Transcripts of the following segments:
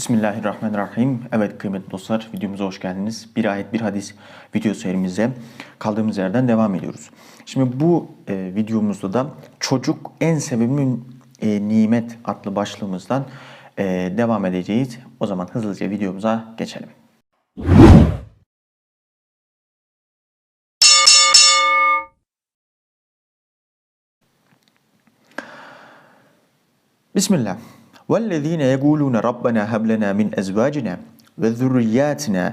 Bismillahirrahmanirrahim. Evet kıymetli dostlar videomuza hoş geldiniz. Bir ayet bir hadis video serimize kaldığımız yerden devam ediyoruz. Şimdi bu e, videomuzda da çocuk en sevimli e, nimet adlı başlığımızdan e, devam edeceğiz. O zaman hızlıca videomuza geçelim. Bismillah. وَالَّذ۪ينَ يَقُولُونَ رَبَّنَا هَبْ لَنَا مِنْ اَزْوَاجِنَا وَذُرِّيَّاتِنَا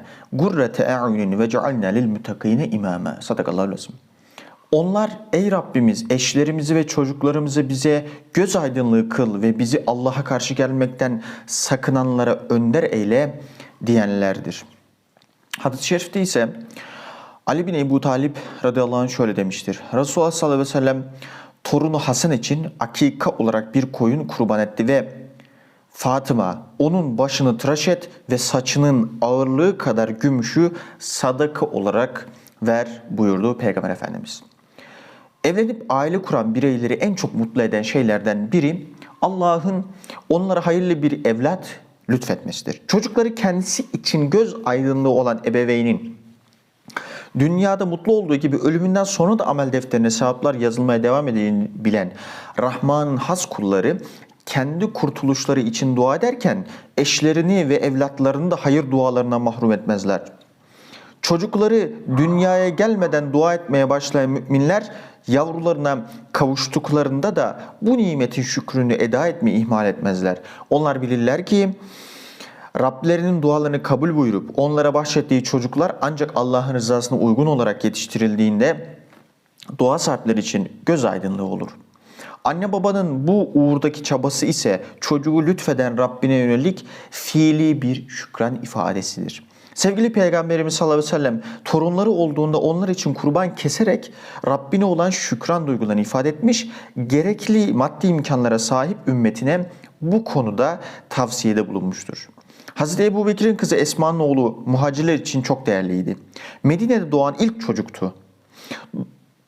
قُرَّةَ اَعْيُنٍ وَجَعَلْنَا لِلْمُتَقِينَ اِمَامًا Sadakallahu lazım. Onlar ey Rabbimiz eşlerimizi ve çocuklarımızı bize göz aydınlığı kıl ve bizi Allah'a karşı gelmekten sakınanlara önder eyle diyenlerdir. Hadis-i şerifte ise Ali bin Ebu Talip radıyallahu anh şöyle demiştir. Resulullah sallallahu aleyhi ve sellem torunu Hasan için akika olarak bir koyun kurban etti ve Fatıma onun başını tıraş et ve saçının ağırlığı kadar gümüşü sadaka olarak ver buyurdu Peygamber Efendimiz. Evlenip aile kuran bireyleri en çok mutlu eden şeylerden biri Allah'ın onlara hayırlı bir evlat lütfetmesidir. Çocukları kendisi için göz aydınlığı olan ebeveynin dünyada mutlu olduğu gibi ölümünden sonra da amel defterine sevaplar yazılmaya devam edeceğini bilen Rahman'ın has kulları kendi kurtuluşları için dua ederken eşlerini ve evlatlarını da hayır dualarına mahrum etmezler. Çocukları dünyaya gelmeden dua etmeye başlayan müminler yavrularına kavuştuklarında da bu nimetin şükrünü eda etmeyi ihmal etmezler. Onlar bilirler ki Rablerinin dualarını kabul buyurup onlara bahşettiği çocuklar ancak Allah'ın rızasına uygun olarak yetiştirildiğinde dua sahipleri için göz aydınlığı olur. Anne babanın bu uğurdaki çabası ise çocuğu lütfeden Rabbine yönelik fiili bir şükran ifadesidir. Sevgili Peygamberimiz sallallahu aleyhi ve sellem torunları olduğunda onlar için kurban keserek Rabbine olan şükran duygularını ifade etmiş, gerekli maddi imkanlara sahip ümmetine bu konuda tavsiyede bulunmuştur. Hazreti Ebu Bekir'in kızı Esma'nın oğlu muhacirler için çok değerliydi. Medine'de doğan ilk çocuktu.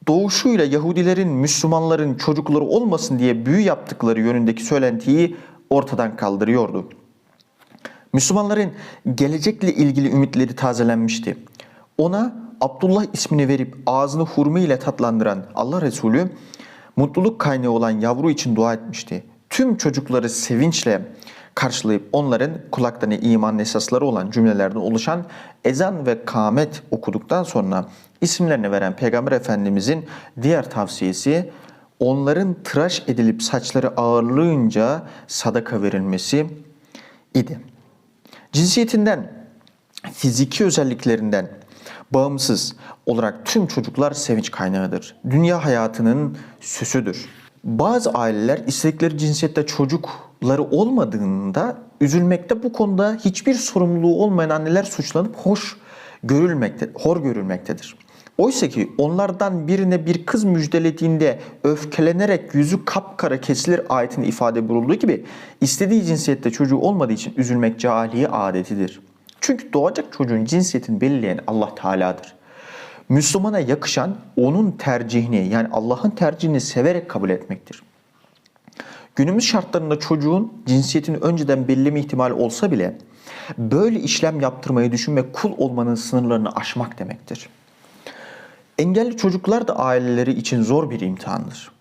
Doğuşuyla Yahudilerin, Müslümanların çocukları olmasın diye büyü yaptıkları yönündeki söylentiyi ortadan kaldırıyordu. Müslümanların gelecekle ilgili ümitleri tazelenmişti. Ona Abdullah ismini verip ağzını hurma ile tatlandıran Allah Resulü mutluluk kaynağı olan yavru için dua etmişti. Tüm çocukları sevinçle karşılayıp onların kulaklarına iman esasları olan cümlelerden oluşan ezan ve kâmet okuduktan sonra isimlerini veren Peygamber Efendimizin diğer tavsiyesi onların tıraş edilip saçları ağırlığınca sadaka verilmesi idi. Cinsiyetinden, fiziki özelliklerinden bağımsız olarak tüm çocuklar sevinç kaynağıdır. Dünya hayatının süsüdür. Bazı aileler istedikleri cinsiyette çocukları olmadığında üzülmekte bu konuda hiçbir sorumluluğu olmayan anneler suçlanıp hoş görülmekte, hor görülmektedir. Oysa ki onlardan birine bir kız müjdelediğinde öfkelenerek yüzü kapkara kesilir ayetin ifade bulunduğu gibi istediği cinsiyette çocuğu olmadığı için üzülmek cahiliye adetidir. Çünkü doğacak çocuğun cinsiyetini belirleyen Allah Teala'dır. Müslümana yakışan onun tercihini yani Allah'ın tercihini severek kabul etmektir. Günümüz şartlarında çocuğun cinsiyetini önceden belirleme ihtimali olsa bile böyle işlem yaptırmayı düşünmek kul olmanın sınırlarını aşmak demektir. Engelli çocuklar da aileleri için zor bir imtihandır.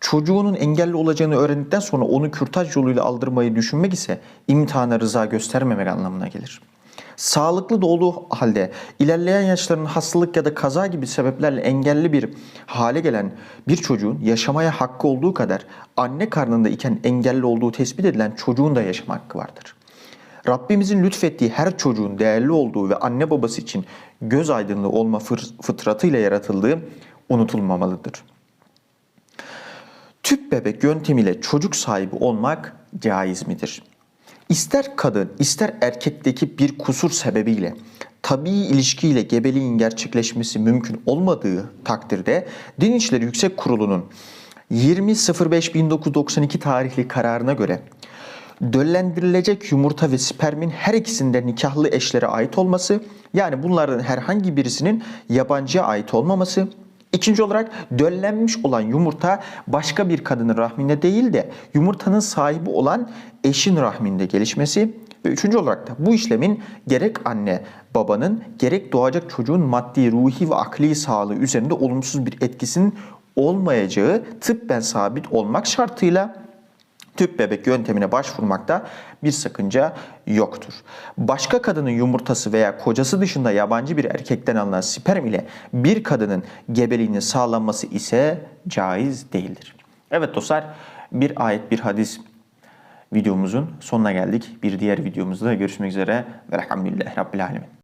Çocuğunun engelli olacağını öğrendikten sonra onu kürtaj yoluyla aldırmayı düşünmek ise imtihana rıza göstermemek anlamına gelir. Sağlıklı da olduğu halde ilerleyen yaşlarının hastalık ya da kaza gibi sebeplerle engelli bir hale gelen bir çocuğun yaşamaya hakkı olduğu kadar anne karnında iken engelli olduğu tespit edilen çocuğun da yaşama hakkı vardır. Rabbimizin lütfettiği her çocuğun değerli olduğu ve anne babası için göz aydınlığı olma fıtratıyla yaratıldığı unutulmamalıdır. Tüp bebek yöntemiyle çocuk sahibi olmak caiz midir? İster kadın ister erkekteki bir kusur sebebiyle tabii ilişkiyle gebeliğin gerçekleşmesi mümkün olmadığı takdirde Din İşleri Yüksek Kurulu'nun 20.05.1992 tarihli kararına göre döllendirilecek yumurta ve spermin her ikisinde nikahlı eşlere ait olması, yani bunlardan herhangi birisinin yabancıya ait olmaması, İkinci olarak döllenmiş olan yumurta başka bir kadının rahminde değil de yumurtanın sahibi olan eşin rahminde gelişmesi. Ve üçüncü olarak da bu işlemin gerek anne babanın gerek doğacak çocuğun maddi, ruhi ve akli sağlığı üzerinde olumsuz bir etkisinin olmayacağı tıbben sabit olmak şartıyla tüp bebek yöntemine başvurmakta bir sakınca yoktur. Başka kadının yumurtası veya kocası dışında yabancı bir erkekten alınan sperm ile bir kadının gebeliğinin sağlanması ise caiz değildir. Evet dostlar bir ayet bir hadis videomuzun sonuna geldik. Bir diğer videomuzda görüşmek üzere. Velhamdülillahi Rabbil Alemin.